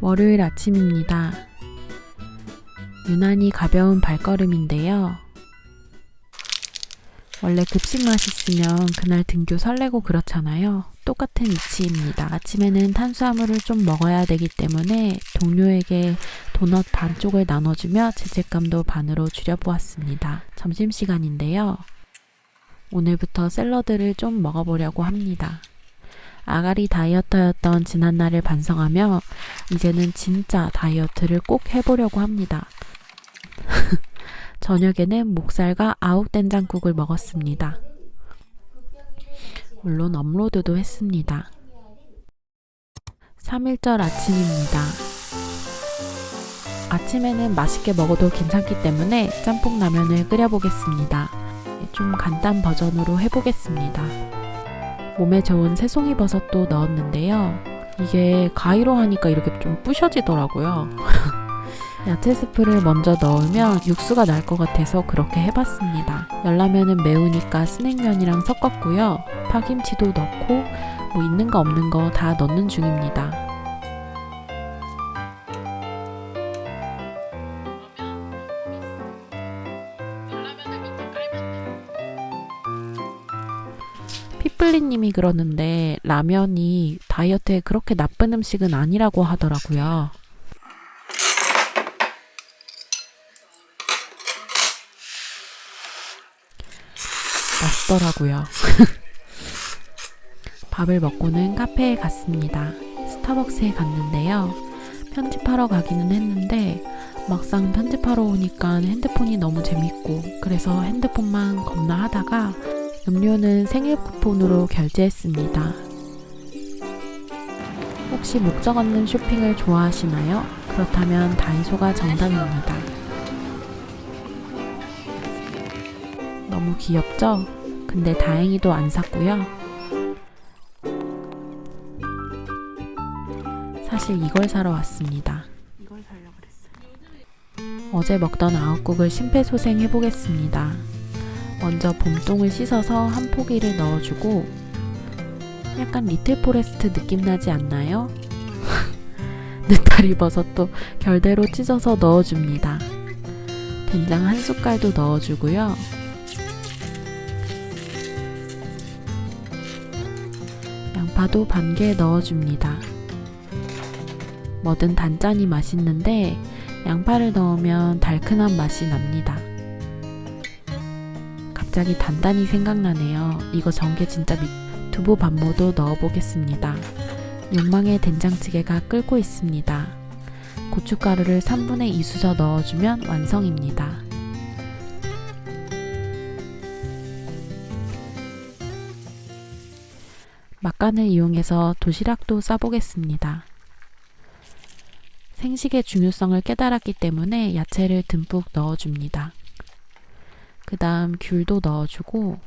월요일 아침입니다. 유난히 가벼운 발걸음인데요. 원래 급식 맛있으면 그날 등교 설레고 그렇잖아요. 똑같은 이치입니다. 아침에는 탄수화물을 좀 먹어야 되기 때문에 동료에게 도넛 반쪽을 나눠주며 죄책감도 반으로 줄여보았습니다. 점심시간인데요. 오늘부터 샐러드를 좀 먹어보려고 합니다. 아가리 다이어터였던 지난날을 반성하며 이제는 진짜 다이어트를 꼭 해보려고 합니다. 저녁에는 목살과 아욱 된장국을 먹었습니다. 물론 업로드도 했습니다. 3일절 아침입니다. 아침에는 맛있게 먹어도 괜찮기 때문에 짬뽕 라면을 끓여보겠습니다. 좀 간단 버전으로 해보겠습니다. 몸에 좋은 새송이 버섯도 넣었는데요. 이게 가위로 하니까 이렇게 좀 부셔지더라고요. 야채 스프를 먼저 넣으면 육수가 날 것 같아서 그렇게 해봤습니다. 열라면은 매우니까 스낵면이랑 섞었고요. 파김치도 넣고 뭐 있는 거 없는 거 다 넣는 중입니다. 피플리님이 그러는데 라면이 다이어트에 그렇게 나쁜 음식은 아니라고 하더라고요. 맛있더라고요. 밥을 먹고는 카페에 갔습니다. 스타벅스에 갔는데요. 편집하러 가기는 했는데 막상 편집하러 오니까 핸드폰이 너무 재밌고 그래서 핸드폰만 겁나 하다가 음료는 생일 쿠폰으로 결제했습니다. 혹시 목적 없는 쇼핑을 좋아하시나요? 그렇다면 다이소가 정답입니다. 너무 귀엽죠? 근데 다행히도 안 샀고요. 사실 이걸 사러 왔습니다. 어제 먹던 아욱국을 심폐소생 해보겠습니다. 먼저 봄동을 씻어서 한 포기를 넣어주고 약간 리틀 포레스트 느낌 나지 않나요? 느타리 버섯도 결대로 찢어서 넣어줍니다. 된장 한 숟갈도 넣어주고요. 양파도 반 개 넣어줍니다. 뭐든 단짠이 맛있는데 양파를 넣으면 달큰한 맛이 납니다. 갑자기 단단히 생각나네요. 이거 전개 진짜 미... 두부 반모도 넣어보겠습니다. 욕망의 된장찌개가 끓고 있습니다. 고춧가루를 3분의 2 수저 넣어주면 완성입니다. 막간을 이용해서 도시락도 싸보겠습니다. 생식의 중요성을 깨달았기 때문에 야채를 듬뿍 넣어줍니다. 그 다음 귤도 넣어주고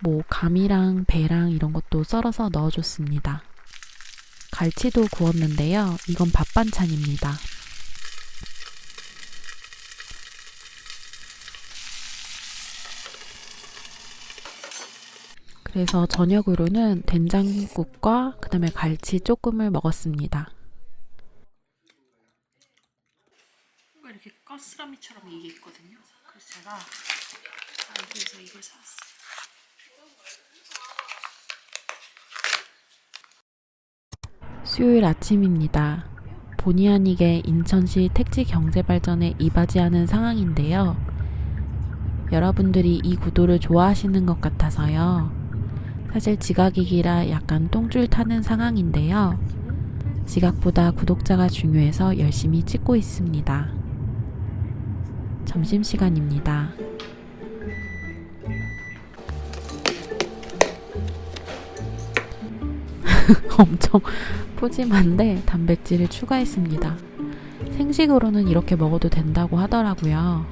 뭐 감이랑 배랑 이런 것도 썰어서 넣어줬습니다. 갈치도 구웠는데요. 이건 밥 반찬입니다. 그래서 저녁으로는 된장국과 그 다음에 갈치 조금을 먹었습니다. 이렇게 가스라미처럼 이게 있거든요. 그래서 제가 알고서 이걸 샀어요. 수요일 아침입니다. 본의 아니게 인천시 택지 경제 발전에 이바지하는 상황인데요. 여러분들이 이 구도를 좋아하시는 것 같아서요. 사실 지각이기라 약간 똥줄 타는 상황인데요. 지각보다 구독자가 중요해서 열심히 찍고 있습니다. 점심시간입니다. 엄청 푸짐한데 단백질을 추가했습니다. 생식으로는 이렇게 먹어도 된다고 하더라고요.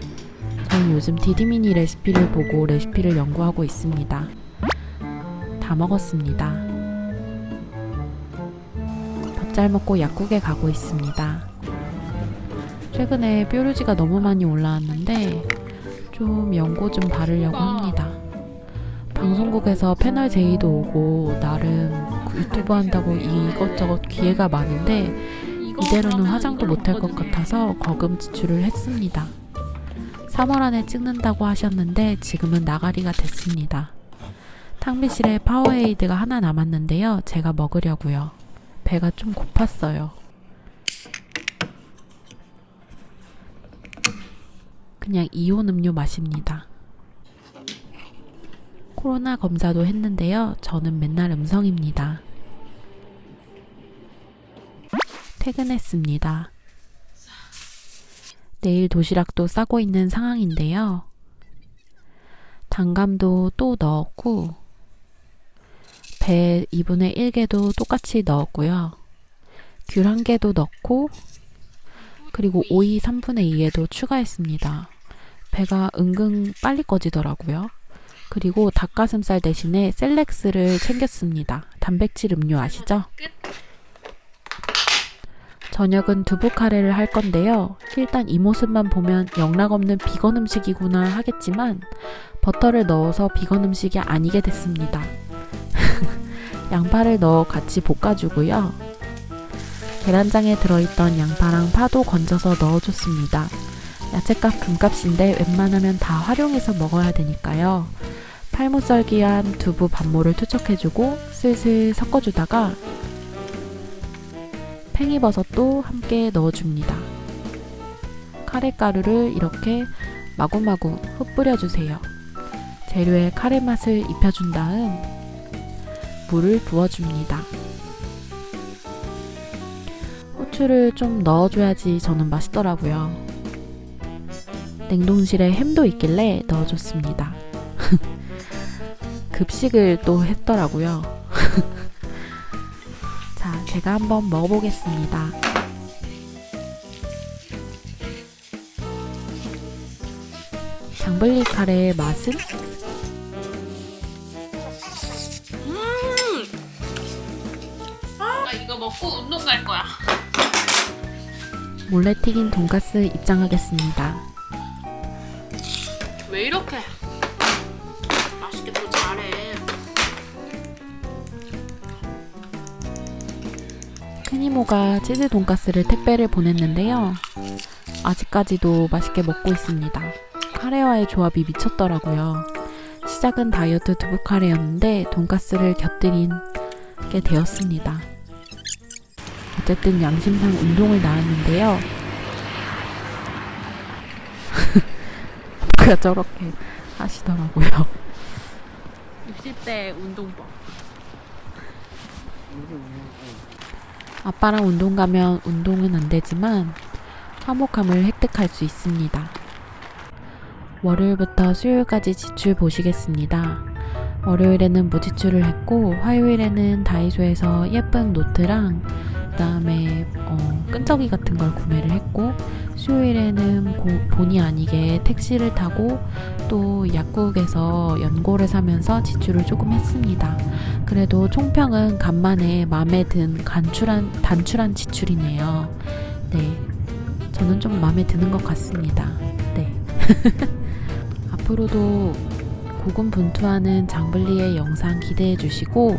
저는 요즘 디디미니 레시피를 보고 레시피를 연구하고 있습니다. 다 먹었습니다. 밥 잘 먹고 약국에 가고 있습니다. 최근에 뾰루지가 너무 많이 올라왔는데 좀 연고 좀 바르려고 합니다. 방송국에서 패널 제의도 오고 나름 유튜브 한다고 이것저것 기회가 많은데 이대로는 화장도 못할 것 같아서 거금 지출을 했습니다. 3월 안에 찍는다고 하셨는데 지금은 나가리가 됐습니다. 탕비실에 파워에이드가 하나 남았는데요. 제가 먹으려고요. 배가 좀 고팠어요. 그냥 이온 음료 마십니다. 코로나 검사도 했는데요. 저는 맨날 음성입니다. 퇴근했습니다. 내일 도시락도 싸고 있는 상황인데요. 단감도 또 넣었고, 배 2분의 1개도 똑같이 넣었고요. 귤한 개도 넣고, 그리고 오이 3분의 2에도 추가했습니다. 배가 은근 빨리 꺼지더라고요. 그리고 닭가슴살 대신에 셀렉스를 챙겼습니다. 단백질 음료 아시죠? 저녁은 두부 카레를 할 건데요. 일단 이 모습만 보면 영락 없는 비건 음식이구나 하겠지만 버터를 넣어서 비건 음식이 아니게 됐습니다. 양파를 넣어 같이 볶아주고요. 계란장에 들어있던 양파랑 파도 건져서 넣어줬습니다. 야채값 금값인데 웬만하면 다 활용해서 먹어야 되니까요. 팔무썰기한 두부 반모를 투척해주고 슬슬 섞어주다가 팽이버섯도 함께 넣어줍니다. 카레가루를 이렇게 마구마구 흩뿌려주세요. 재료에 카레 맛을 입혀준 다음 물을 부어줍니다. 후추를 좀 넣어줘야지 저는 맛있더라고요. 냉동실에 햄도 있길래 넣어줬습니다. 급식을 또 했더라고요. 자, 제가 한번 먹어보겠습니다. 장블리 카레의 맛은? 나 이거 먹고 운동 갈 거야. 몰래 튀긴 돈가스 입장하겠습니다. 왜 이렇게 맛있게 또 잘해? 큰 이모가 치즈 돈가스를 택배를 보냈는데요. 아직까지도 맛있게 먹고 있습니다. 카레와의 조합이 미쳤더라고요. 시작은 다이어트 두부 카레였는데 돈가스를 곁들인 게 되었습니다. 어쨌든 양심상 운동을 나왔는데요. 누가 저렇게 하시더라고요. 60대 운동법. 아빠랑 운동 가면 운동은 안 되지만 화목함을 획득할 수 있습니다. 월요일부터 수요일까지 지출 보시겠습니다. 월요일에는 무지출을 했고 화요일에는 다이소에서 예쁜 노트랑 그 다음에 어, 끈적이 같은 걸 구매를 했고 수요일에는 고- 본의 아니게 택시를 타고 또 약국에서 연고를 사면서 지출을 조금 했습니다. 그래도 총평은 간만에 마음에 든 간출한 단출한 지출이네요. 네, 저는 좀 마음에 드는 것 같습니다. 네. 앞으로도 고군분투하는 장블리의 영상 기대해 주시고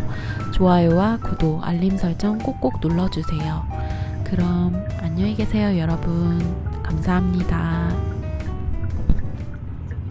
좋아요와 구독, 알림 설정 꼭꼭 눌러주세요. 그럼 안녕히 계세요, 여러분. 감사합니다.